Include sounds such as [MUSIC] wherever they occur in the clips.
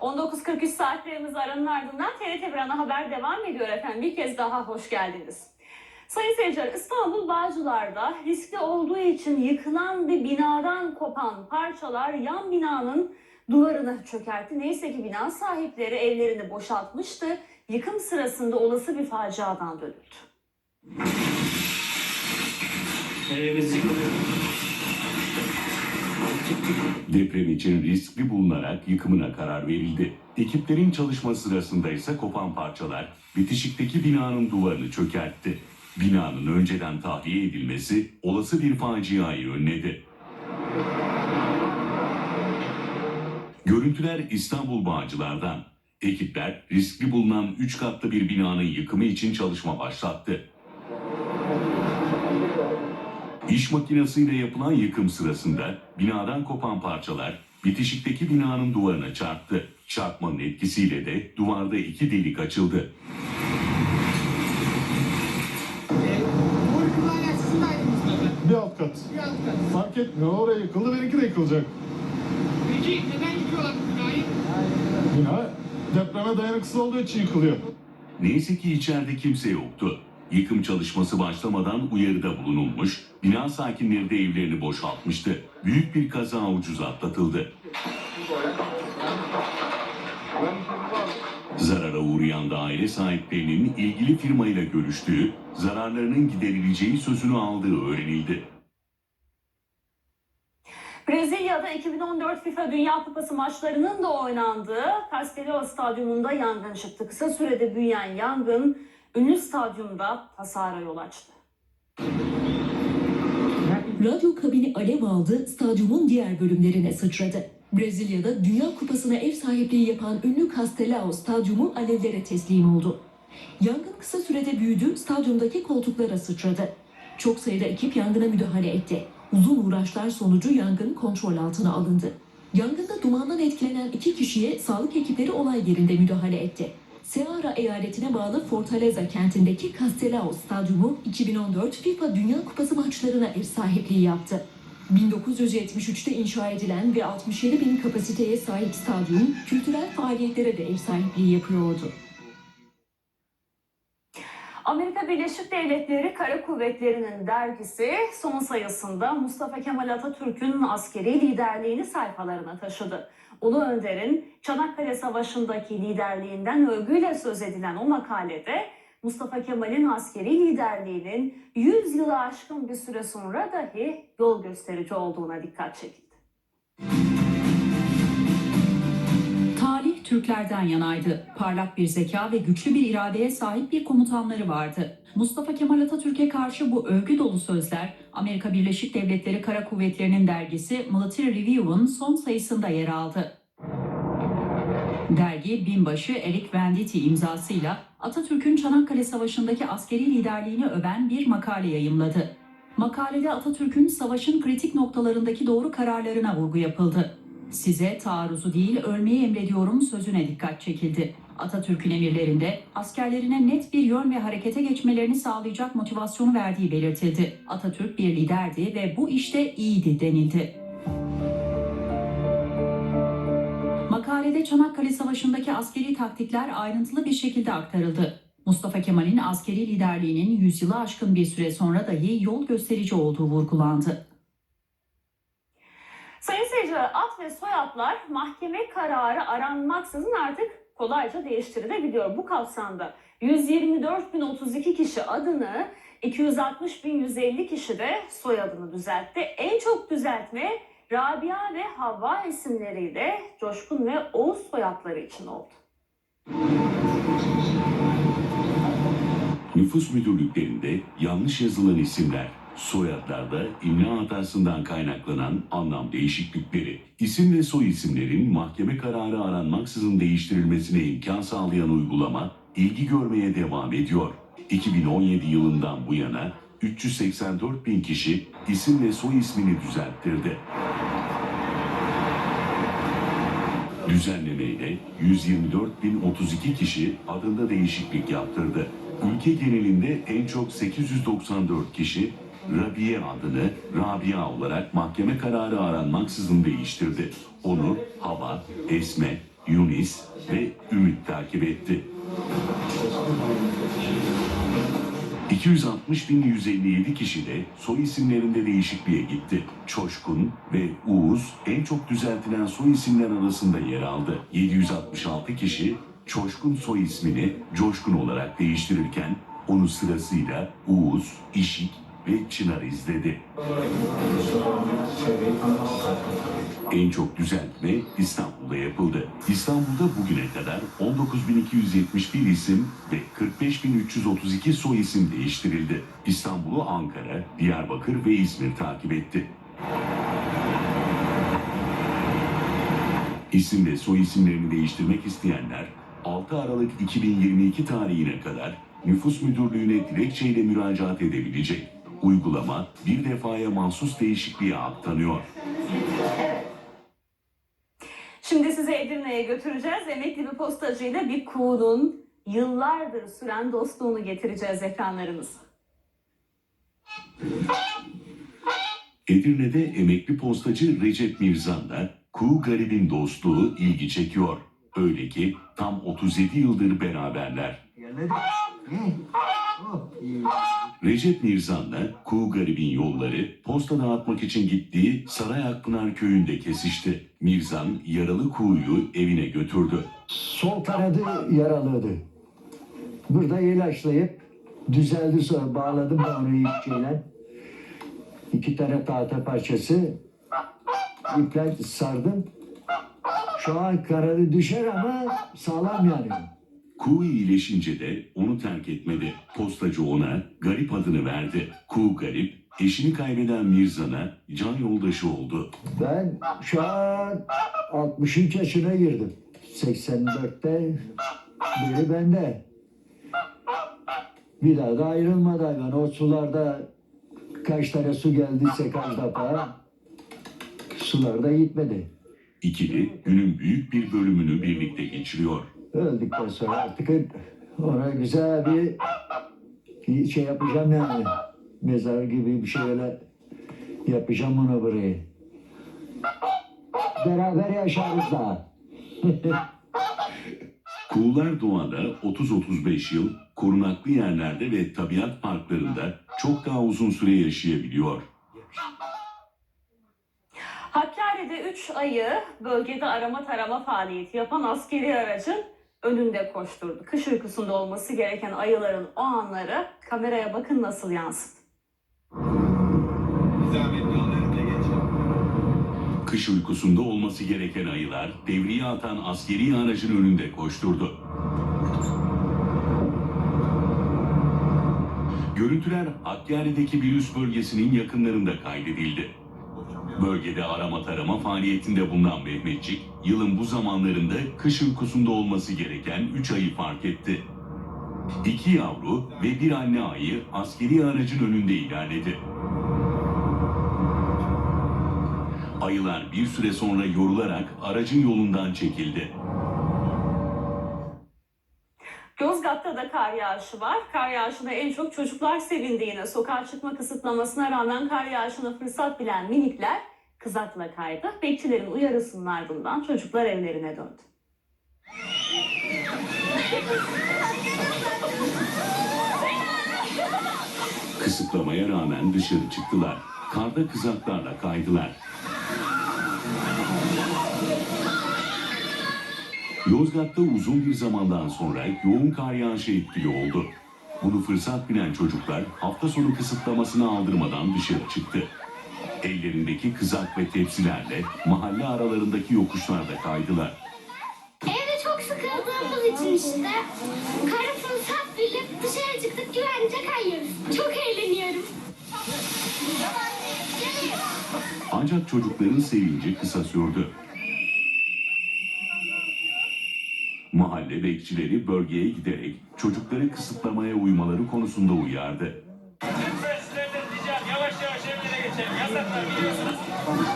19.43 saatlerimiz aranın ardından TRT bir ana haber devam ediyor efendim. Bir kez daha hoş geldiniz. Sayın seyirciler İstanbul Bağcılar'da riskli olduğu için yıkılan bir binadan kopan parçalar yan binanın duvarını çökertti. Neyse ki bina sahipleri evlerini boşaltmıştı. Yıkım sırasında olası bir faciadan dönüldü. Evimiz yıkılıyor. Deprem için riskli bulunarak yıkımına karar verildi. Ekiplerin çalışma sırasında ise kopan parçalar bitişikteki binanın duvarını çökertti. Binanın önceden tahliye edilmesi olası bir faciayı önledi. Görüntüler İstanbul Bağcılar'dan. Ekipler riskli bulunan 3 katlı bir binanın yıkımı için çalışma başlattı. İş makinesiyle yapılan yıkım sırasında binadan kopan parçalar bitişikteki binanın duvarına çarptı. Çarpmanın etkisiyle de duvarda iki delik açıldı. Bir alt kat. Bir alt kat. Fark etmiyor. Oraya yıkıldı, benimki de yıkılacak. Peki neden yıkıyorlar binayı? Bina depreme dayanıksız olduğu için yıkılıyor. Neyse ki içeride kimse yoktu. Yıkım çalışması başlamadan uyarıda bulunulmuş, bina sakinleri de evlerini boşaltmıştı. Büyük bir kaza ucuz atlatıldı. Zarara uğrayan daire sahiplerinin ilgili firmayla görüştüğü, zararlarının giderileceği sözünü aldığı öğrenildi. Brezilya'da 2014 FIFA Dünya Kupası maçlarının da oynandığı Castelao Stadyumunda yangın çıktı. Kısa sürede büyüyen yangın ünlü stadyumda hasara yol açtı. Radyo kabini alev aldı, stadyumun diğer bölümlerine sıçradı. Brezilya'da Dünya Kupası'na ev sahipliği yapan ünlü Castelao stadyumu alevlere teslim oldu. Yangın kısa sürede büyüdü, stadyumdaki koltuklara sıçradı. Çok sayıda ekip yangına müdahale etti. Uzun uğraşlar sonucu yangın kontrol altına alındı. Yangında dumandan etkilenen iki kişiye sağlık ekipleri olay yerinde müdahale etti. Ceará eyaletine bağlı Fortaleza kentindeki Castelao Stadyumu 2014 FIFA Dünya Kupası maçlarına ev sahipliği yaptı. 1973'te inşa edilen ve 67 bin kapasiteye sahip stadyum kültürel faaliyetlere de ev sahipliği yapıyordu. Amerika Birleşik Devletleri Kara Kuvvetleri'nin dergisi son sayısında Mustafa Kemal Atatürk'ün askeri liderliğini sayfalarına taşıdı. Ulu Önder'in Çanakkale Savaşı'ndaki liderliğinden övgüyle söz edilen o makalede Mustafa Kemal'in askeri liderliğinin 100 yılı aşkın bir süre sonra dahi yol gösterici olduğuna dikkat çekildi. Türklerden yanaydı. Parlak bir zeka ve güçlü bir iradeye sahip bir komutanları vardı. Mustafa Kemal Atatürk'e karşı bu övgü dolu sözler Amerika Birleşik Devletleri Kara Kuvvetleri'nin dergisi Military Review'un son sayısında yer aldı. Dergi binbaşı Eric Venditti imzasıyla Atatürk'ün Çanakkale Savaşı'ndaki askeri liderliğini öven bir makale yayımladı. Makalede Atatürk'ün savaşın kritik noktalarındaki doğru kararlarına vurgu yapıldı. Size taarruzu değil ölmeyi emrediyorum sözüne dikkat çekildi. Atatürk'ün emirlerinde askerlerine net bir yön ve harekete geçmelerini sağlayacak motivasyonu verdiği belirtildi. Atatürk bir liderdi ve bu işte iyiydi denildi. Makalede Çanakkale Savaşı'ndaki askeri taktikler ayrıntılı bir şekilde aktarıldı. Mustafa Kemal'in askeri liderliğinin yüzyılı aşkın bir süre sonra dahi yol gösterici olduğu vurgulandı. Sayın seyirciler ad ve soyadlar mahkeme kararı aranmaksızın artık kolayca değiştirilebiliyor. Bu kapsamda 124.032 kişi adını 260.150 kişi de soyadını düzeltti. En çok düzeltme Rabia ve Havva isimleriyle Coşkun ve Oğuz soyadları için oldu. Nüfus müdürlüklerinde yanlış yazılan isimler, soyadlarda imla hatasından kaynaklanan anlam değişiklikleri, isim ve soy isimlerin mahkeme kararı aranmaksızın değiştirilmesine imkan sağlayan uygulama ilgi görmeye devam ediyor. 2017 yılından bu yana 384 bin kişi isim ve soy ismini düzelttirdi. Düzenlemeyle 124.032 kişi adında değişiklik yaptırdı. Ülke genelinde en çok 894 kişi Rabia adını Rabia olarak mahkeme kararı aranmaksızın değiştirdi. Onur, Hava, Esme, Yunis ve Ümit takip etti. 260.157 kişi de soy isimlerinde değişikliğe gitti. Çoşkun ve Uğuz en çok düzeltilen soy isimler arasında yer aldı. 766 kişi Çoşkun soy ismini Coşkun olarak değiştirirken onu sırasıyla Uğuz, İşik ve Çınar izledi. En çok düzeltme İstanbul'da yapıldı. İstanbul'da bugüne kadar 19.271 isim ve 45.332 soy isim değiştirildi. İstanbul'u Ankara, Diyarbakır ve İzmir takip etti. İsim ve soy isimlerini değiştirmek isteyenler 6 Aralık 2022 tarihine kadar nüfus müdürlüğüne dilekçeyle müracaat edebilecek. Uygulama bir defaya mahsus değişikliğe aktanıyor. Şimdi sizi Edirne'ye götüreceğiz. Emekli bir postacıyla bir kuğunun yıllardır süren dostluğunu getireceğiz ekranlarınıza. Edirne'de emekli postacı Recep Mirzan'la Kuğu Garib'in dostluğu ilgi çekiyor. Öyle ki tam 37 yıldır beraberler. Recep Mirzan'la Kuğu Garib'in yolları posta dağıtmak için gittiği Saray Akpınar köyünde kesişti. Mirzan yaralı kuğuyu evine götürdü. Sol kanadı yaralıydı. Burada ilaçlayıp düzeldi sonra bağladım ben onu ipçeyle. İki tane tahta parçası iple sardım. Şu an kanadı düşer ama sağlam yani. Kuğu iyileşince de onu terk etmedi. Postacı ona Garip adını verdi. Kuğu Garip eşini kaybeden Mirzan'a can yoldaşı oldu. Ben şu an 63 yaşına girdim. 84'te biri bende. Bir daha da ayrılmadı hayvan. O sularda kaç tane su geldiyse kaç defa sularda gitmedi. İkili günün büyük bir bölümünü birlikte geçiriyor. Öldükten sonra artık ona güzel bir şey yapacağım yani. Mezar gibi bir şeyler yapacağım ona burayı. Beraber yaşarız daha. Kuğular doğada 30-35 yıl korunaklı yerlerde ve tabiat parklarında çok daha uzun süre yaşayabiliyor. Hakkari'de 3 ayı bölgede arama tarama faaliyeti yapan askeri aracın önünde koşturdu. Kış uykusunda olması gereken ayıların o anları kameraya bakın nasıl yansıdı. Kış uykusunda olması gereken ayılar devriye atan askeri aracın önünde koşturdu. Görüntüler Hakkari'deki bir üst bölgesinin yakınlarında kaydedildi. Bölgede arama tarama faaliyetinde bulunan Mehmetçik, yılın bu zamanlarında kış uykusunda olması gereken 3 ayı fark etti. İki yavru ve bir anne ayı askeri aracın önünde ilerledi. Ayılar bir süre sonra yorularak aracın yolundan çekildi. Yozgat'ta da kar yağışı var. Kar yağışına en çok çocuklar sevindi yine. Sokağa çıkma kısıtlamasına rağmen kar yağışına fırsat bilen minikler kızakla kaydı. Bekçilerin uyarısının ardından çocuklar evlerine döndü. Kısıtlamaya rağmen dışarı çıktılar. Karda kızaklarla kaydılar. Yozgat'ta uzun bir zamandan sonra yoğun kar yağışı etkili oldu. Bunu fırsat bilen çocuklar hafta sonu kısıtlamasını aldırmadan dışarı çıktı. Ellerindeki kızak ve tepsilerle mahalle aralarındaki yokuşlarda kaydılar. Evde çok sıkıldığımız için işte karı fırsat bilip dışarı çıktık güvence kayıyoruz. Çok eğleniyorum. Ancak çocukların sevinci kısa sürdü. Mahalle bekçileri bölgeye giderek çocukları kısıtlamaya uymaları konusunda uyardı. Lütfen sizlerden ricam yavaş yavaş evlere geçelim. Yasaklar biliyorsunuz.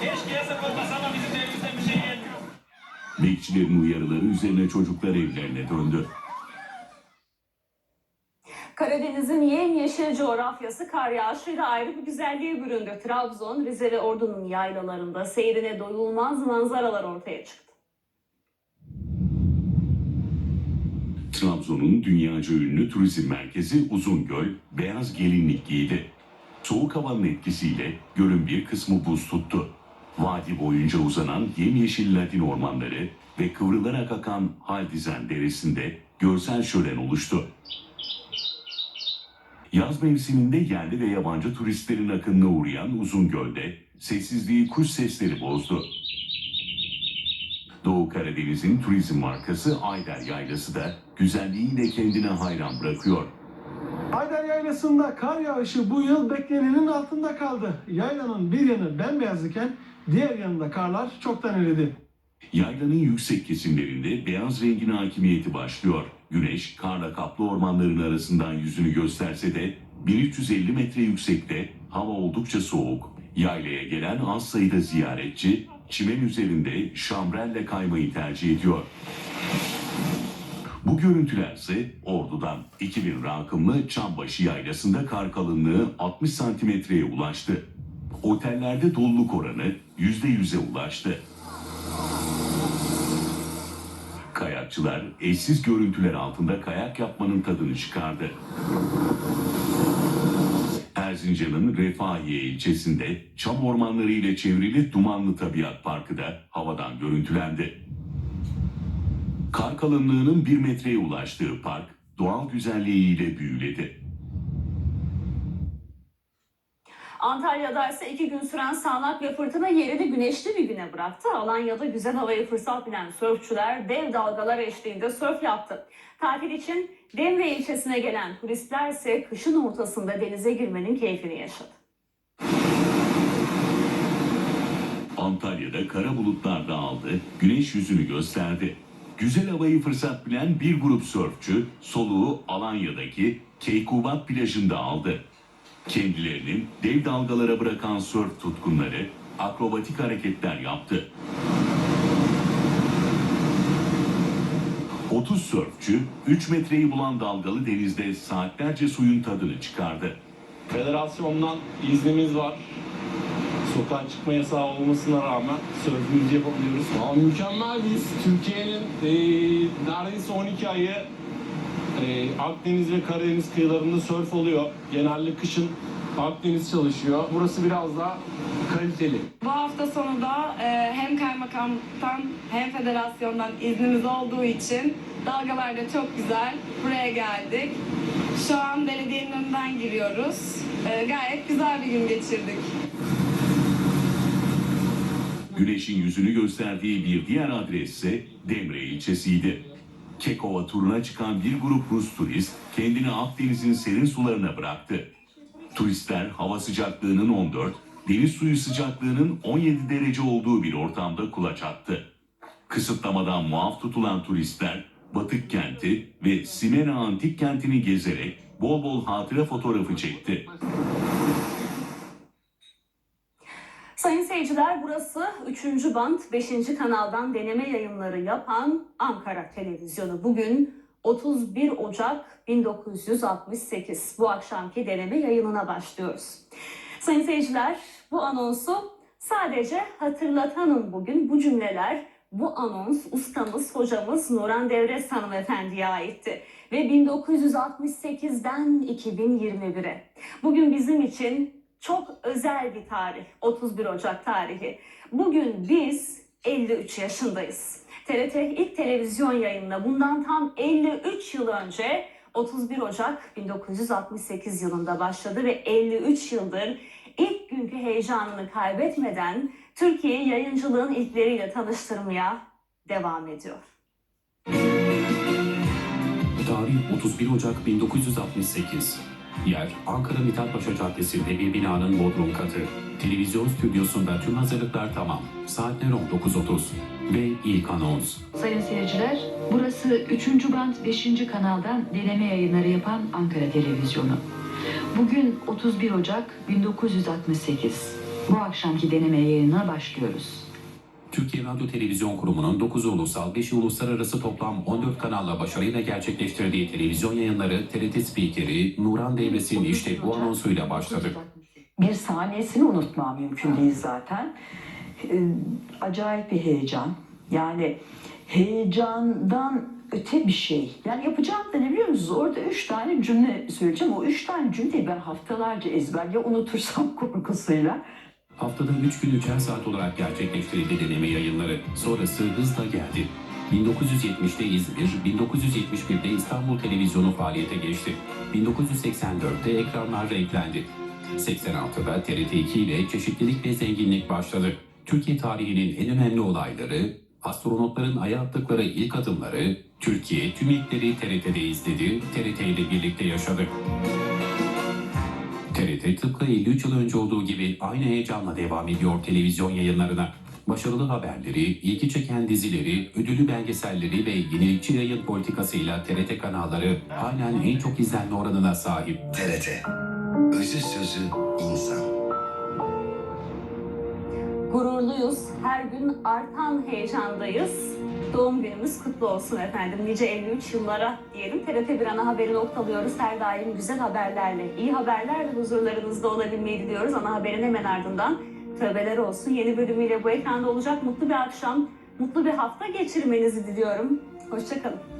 Keşke yasak olmasa ama bizim de elimizden bir şey gelmiyor. Bekçilerin uyarıları üzerine çocuklar evlerine döndü. Karadeniz'in yemyeşil coğrafyası kar yağışıyla ayrı bir güzelliğe büründü. Trabzon, Rize ve Ordu'nun yaylalarında seyrine doyulmaz manzaralar ortaya çıktı. Trabzon'un dünyaca ünlü turizm merkezi Uzungöl beyaz gelinlik giydi. Soğuk havanın etkisiyle gölün bir kısmı buz tuttu. Vadi boyunca uzanan yemyeşil Ladin ormanları ve kıvrılarak akan Haldizen deresinde görsel şölen oluştu. Yaz mevsiminde yerli ve yabancı turistlerin akınına uğrayan Uzungöl'de sessizliği kuş sesleri bozdu. Doğu Karadeniz'in turizm markası Ayder Yaylası da güzelliğiyle kendine hayran bırakıyor. Ayder Yaylası'nda kar yağışı bu yıl beklenenin altında kaldı. Yaylanın bir yanı bembeyaz iken diğer yanında karlar çoktan eridi. Yaylanın yüksek kesimlerinde beyaz rengin hakimiyeti başlıyor. Güneş karla kaplı ormanların arasından yüzünü gösterse de 1350 metre yüksekte hava oldukça soğuk. Yaylaya gelen az sayıda ziyaretçi çimen üzerinde şambrelle kaymayı tercih ediyor. Bu görüntüler ise Ordu'dan 2000 rakımlı Çambaşı yaylasında kar kalınlığı 60 santimetreye ulaştı. Otellerde doluluk oranı %100'e ulaştı. Kayakçılar eşsiz görüntüler altında kayak yapmanın tadını çıkardı. Erzincan'ın Refahiye ilçesinde çam ormanları ile çevrili Dumanlı Tabiat Parkı da havadan görüntülendi. Kar kalınlığının bir metreye ulaştığı park doğal güzelliğiyle büyüledi. Antalya'da ise iki gün süren sağanak ve fırtına yerini güneşli bir güne bıraktı. Alanya'da güzel havaya fırsat bilen sörfçüler dev dalgalar eşliğinde sörf yaptı. Tatil için Demre ilçesine gelen turistler ise kışın ortasında denize girmenin keyfini yaşadı. Antalya'da kara bulutlar dağıldı, güneş yüzünü gösterdi. Güzel havayı fırsat bilen bir grup sörfçü soluğu Alanya'daki Keykubat plajında aldı. Kendilerinin dev dalgalara bırakan sörf tutkunları akrobatik hareketler yaptı. 30 sörfçü 3 metreyi bulan dalgalı denizde saatlerce suyun tadını çıkardı. Federasyondan iznimiz var. Sokağa çıkma yasağı olmasına rağmen sörfümüzü yapabiliyoruz. Aa, mükemmel biz. Türkiye'nin eee neredeyse 12 ayı eee, Akdeniz ve Karadeniz kıyılarında sörf oluyor. Genelde kışın Akdeniz çalışıyor. Burası biraz daha kaliteli. Bu hafta sonu da e, hem kaymakamdan hem federasyondan iznimiz olduğu için dalgalar da çok güzel. Buraya geldik. Şu an belediyenin önünden giriyoruz. E, gayet güzel bir gün geçirdik. Güneşin yüzünü gösterdiği bir diğer adres ise Demre ilçesiydi. Kekova turuna çıkan bir grup Rus turist kendini Akdeniz'in serin sularına bıraktı. Turistler hava sıcaklığının 14, deniz suyu sıcaklığının 17 derece olduğu bir ortamda kulaç attı. Kısıtlamadan muaf tutulan turistler Batık kenti ve Simena Antik kentini gezerek bol bol hatıra fotoğrafı çekti. Sayın seyirciler burası 3. band 5. kanaldan deneme yayınları yapan Ankara Televizyonu. Bugün 31 Ocak 1968 bu akşamki deneme yayınına başlıyoruz. Sayın seyirciler bu anonsu sadece hatırlatanım bugün bu cümleler bu anons ustamız hocamız Nuran Devres hanımefendiye aitti ve 1968'den 2021'e. Bugün bizim için çok özel bir tarih 31 Ocak tarihi. Bugün biz 53 yaşındayız. TRT ilk televizyon yayınına bundan tam 53 yıl önce 31 Ocak 1968 yılında başladı ve 53 yıldır ilk günkü heyecanını kaybetmeden Türkiye'yi yayıncılığın ilkleriyle tanıştırmaya devam ediyor. Tarih 31 Ocak 1968. Yer Ankara Mithatpaşa Caddesi'nde bir binanın bodrum katı. Televizyon stüdyosunda tüm hazırlıklar tamam. Saatler 19.30 ve ilk anons. Sayın seyirciler, burası 3. band 5. kanaldan deneme yayınları yapan Ankara Televizyonu. Bugün 31 Ocak 1968. Bu akşamki deneme yayınına başlıyoruz. Türkiye Radyo Televizyon Kurumu'nun 9 ulusal, 5 uluslararası toplam 14 kanalla başarıyla gerçekleştirdiği televizyon yayınları TRT spikeri Nuran Devres'in işte bu anonsuyla başladı. Bir saniyesini unutmam mümkün değil zaten. Ee, acayip bir heyecan. Yani heyecandan öte bir şey. Yani yapacağım da ne biliyor musunuz? Orada üç tane cümle söyleyeceğim. O üç tane cümleyi ben haftalarca ezber ya unutursam [LAUGHS] korkusuyla. Haftada 3 gün 3'er saat olarak gerçekleştirildi deneme yayınları. Sonrası hızla geldi. 1970'te İzmir, 1971'de İstanbul Televizyonu faaliyete geçti. 1984'te ekranlar renklendi. 86'da TRT2 ile çeşitlilik ve zenginlik başladı. Türkiye tarihinin en önemli olayları, astronotların aya attıkları ilk adımları, Türkiye tüm ilkleri TRT'de izledi, TRT ile birlikte yaşadı. TRT tıpkı 53 yıl önce olduğu gibi aynı heyecanla devam ediyor televizyon yayınlarına. Başarılı haberleri, ilgi çeken dizileri, ödüllü belgeselleri ve yenilikçi yayın politikasıyla TRT kanalları halen en çok izlenme oranına sahip. TRT. Özü sözü insan. Gururluyuz. Her gün artan heyecandayız. Doğum günümüz kutlu olsun efendim. Nice 53 yıllara diyelim. TRT bir ana haberi noktalıyoruz. Her daim güzel haberlerle, iyi haberlerle huzurlarınızda olabilmeyi diliyoruz. Ana haberin hemen ardından tövbeler olsun. Yeni bölümüyle bu ekranda olacak. Mutlu bir akşam, mutlu bir hafta geçirmenizi diliyorum. Hoşçakalın.